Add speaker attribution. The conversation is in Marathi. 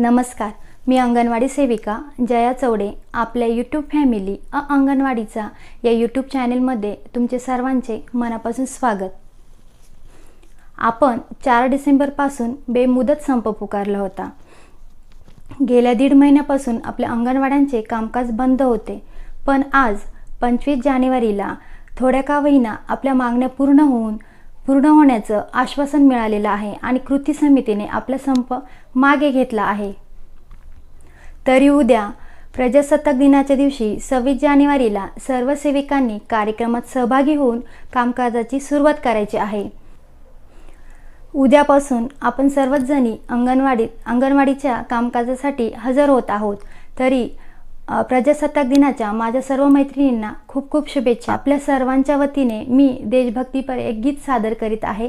Speaker 1: नमस्कार मी अंगणवाडी सेविका जया चवडे आपल्या यूट्यूब फॅमिली अ अंगणवाडीचा. या यूट्यूब चॅनेलमध्ये तुमचे सर्वांचे मनापासून स्वागत. आपण चार डिसेंबरपासून बेमुदत संप पुकारला होता. गेल्या दीड महिन्यापासून आपल्या अंगणवाड्यांचे कामकाज बंद होते. पण आज पंचवीस जानेवारीला थोड्या का वहिना आपल्या मागण्या पूर्ण होऊन पूर्ण होण्याचं आश्वासन मिळालेलं आहे आणि कृती समितीने आपला संप मागे घेतला आहे. तरी उद्या प्रजासत्ताक दिनाच्या दिवशी सव्वीस जानेवारीला सर्व सेविकांनी कार्यक्रमात सहभागी होऊन कामकाजाची सुरुवात करायची आहे. उद्यापासून आपण सर्वच जणी अंगणवाडीत अंगणवाडीच्या कामकाजासाठी हजर होत आहोत. तरी प्रजासत्ताक दिनाच्या माझ्या सर्व मैत्रिणींना खूप खूप शुभेच्छा. आपल्या सर्वांच्या वतीने मी देशभक्तीपर एक गीत सादर करीत आहे.